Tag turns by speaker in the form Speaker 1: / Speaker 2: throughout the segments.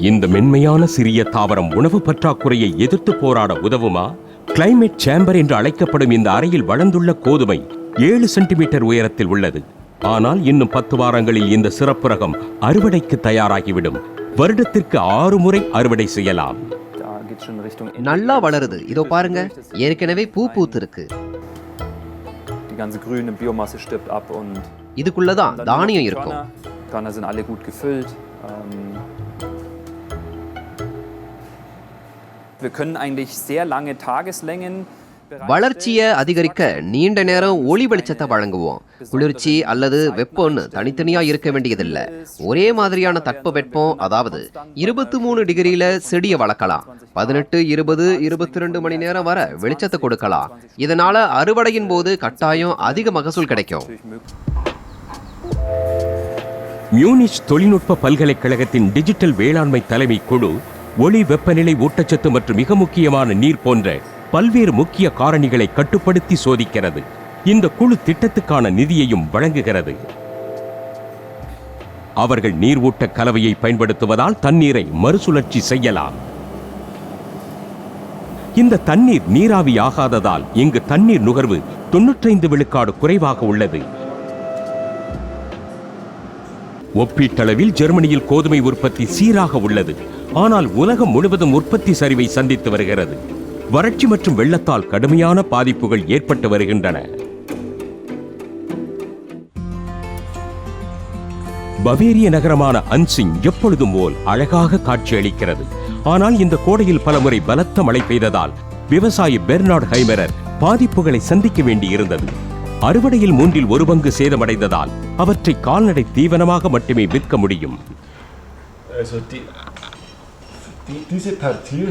Speaker 1: இந்த மென்மையான சிறிய தாவரம் உணவு பற்றாக்குறையை எதிர்த்து போராட உதவுமா? கிளைமேட் சேம்பர் என்று அழைக்கப்படும் இந்த அறையில் வளர்ந்துள்ள கோதுமை ஏழு சென்டிமீட்டர் உயரத்தில் உள்ளது. ஆனால் இன்னும் பத்து வாரங்களில் இந்த சிறப்பு ரகம் அறுவடைக்கு தயாராகிவிடும். வருடத்திற்கு ஆறு முறை அறுவடை செய்யலாம்.
Speaker 2: நல்லா வளருது. இதோ பாருங்க. ஏற்கனவே பூ
Speaker 3: ab und
Speaker 2: இதுக்குள்ளதான் தானியம் இருக்கும். வளர்ச்சியை அதிகரிக்க நீண்ட நேரம் ஒளி வெளிச்சத்தை வழங்குவோம். குளிர்ச்சி அல்லது வெப்பம்னு தனித்தனியா இருக்க வேண்டியதில்லை. ஒரே மாதிரியான தட்பவெப்பம் அதாவது இருபத்தி மூணு டிகிரியில செடியை வளர்க்கலாம். பதினெட்டு இருபது இருபத்தி ரெண்டு மணி நேரம் வரை வெளிச்சத்தை கொடுக்கலாம். இதனால அறுவடையின் போது கட்டாயம் அதிக மகசூல் கிடைக்கும்.
Speaker 1: மியூனிச் தொழில்நுட்ப பல்கலைக்கழகத்தின் டிஜிட்டல் வேளாண்மை தலைமை குழு ஒளி வெப்பநிலை ஊட்டச்சத்து மற்றும் மிக முக்கியமான நீர் போன்ற பல்வேறு முக்கிய காரணிகளை கட்டுப்படுத்தி சோதிக்கிறது. இந்த குழு திட்டத்துக்கான நிதியையும் வழங்குகிறது. அவர்கள் நீர் ஊட்ட கலவையை பயன்படுத்துவதால் தண்ணீரை மறுசுழற்சி செய்யலாம். இந்த தண்ணீர் நீராவி ஆகாததால் இங்கு தண்ணீர் நுகர்வு தொன்னூற்றைந்து விழுக்காடு குறைவாக உள்ளது. ஒப்பீட்டளவில் ஜெர்மனியில் கோதுமை உற்பத்தி சீராக உள்ளது. ஆனால் உலகம் முழுவதும் உற்பத்தி சரிவை சந்தித்து வருகிறது. வறட்சி மற்றும் வெள்ளத்தால் கடுமையான பாதிப்புகள் ஏற்பட்டு வருகின்றன. பவேரிய நகரமான அன்சிங் எப்பொழுதும் போல் அழகாக காட்சியளிக்கிறது. ஆனால் இந்த கோடையில் பலமுறை பலத்த மழை பெய்ததால் விவசாயி பெர்னார்ட் ஹைமரர் பாதிப்புகளை சந்திக்க வேண்டியிருந்தது. அறுவடையில் மூன்றில் ஒரு பங்கு சேதமடைந்ததால் அவற்றை கால்நடை தீவனமாக மட்டுமே விற்க முடியும்.
Speaker 4: Uh, die, die, diese Partie,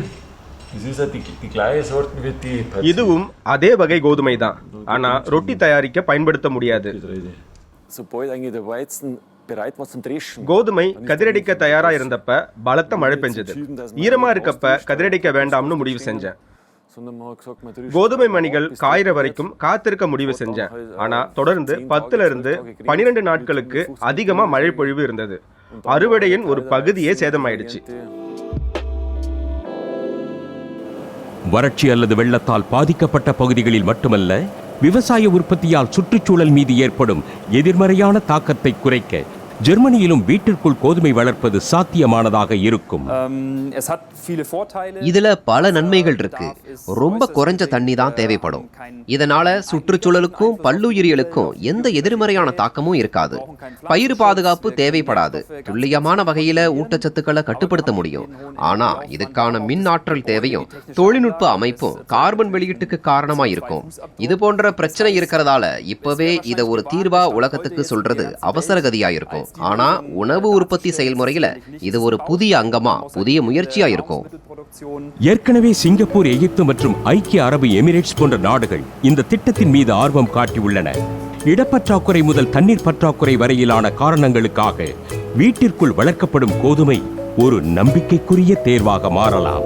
Speaker 4: das ist ja die, die gleiche Sorten wie die Partie.
Speaker 5: இதுவும் அதே வகை கோதுமை தான். ஆனா ரொட்டி தயாரிக்க பயன்படுத்த முடியாது.
Speaker 4: Getreide.
Speaker 6: Sobald eigentlich der Weizen bereit war zum Dreschen,
Speaker 5: கோதுமை கதிரடிக்க தயாரா இருந்தப்ப பலத்த மழை பெஞ்சது. ஈரமா இருக்கப்ப கதிரடிக்க வேண்டாம்னு முடிவு செஞ்சேன்.
Speaker 6: sondern man hat gesagt, man drischt
Speaker 5: கோதுமை மணிகள் காய்ற வரைக்கும் காத்திருக்க முடிவு செஞ்சேன். ஆனா தொடர்ந்து பத்துல இருந்து பனிரெண்டு நாட்களுக்கு அதிகமா மழை பொழிவு இருந்தது. அறுவடையின் ஒரு பகுதியே சேதமாயிடுச்சு.
Speaker 1: வறட்சி அல்லது வெள்ளத்தால் பாதிக்கப்பட்ட பகுதிகளில் மட்டுமல்ல விவசாய உற்பத்தியால் சுற்றுச்சூழல் மீது ஏற்படும் எதிர்மறையான தாக்கத்தை குறைக்க ஜெர்மனியிலும் வீட்டிற்குள் கோதுமை வளர்ப்பது சாத்தியமானதாக இருக்கும்.
Speaker 3: Vorteile.
Speaker 2: இதுல பல நன்மைகள் இருக்கு. ரொம்ப குறைஞ்ச தண்ணி தான் தேவைப்படும். இதனால சுற்றுச்சூழலுக்கும் பல்லுயிரியலுக்கும் எந்த எதிர்மறையான தாக்கமும் இருக்காது. பயிர் பாதுகாப்பு தேவைப்படாது. துல்லியமான வகையில ஊட்டச்சத்துக்களை கட்டுப்படுத்த முடியும். ஆனா இதுக்கான மின் ஆற்றல் தேவையும் தொழில்நுட்ப அமைப்பும் கார்பன் வெளியீட்டுக்கு காரணமா இருக்கும். இது போன்ற பிரச்சனை இருக்கிறதால இப்பவே இத ஒரு தீர்வா உலகத்துக்கு சொல்றது அவசரகதியா இருக்கும் ஆனா உணவு உற்பத்தி செயல்முறையில இது ஒரு புதிய அங்கமா புதிய முயற்சியா இருக்கும்
Speaker 1: ஏற்கனவே சிங்கப்பூர் எகிப்து மற்றும் ஐக்கிய அரபு எமிரேட்ஸ் போன்ற நாடுகள் இந்த திட்டத்தின் மீது ஆர்வம் காட்டியுள்ளன. இடப்பற்றாக்குறை முதல் தண்ணீர் பற்றாக்குறை வரையிலான காரணங்களுக்காக வீட்டிற்குள் வளர்க்கப்படும் கோதுமை ஒரு நம்பிக்கைக்குரிய தேர்வாக மாறலாம்.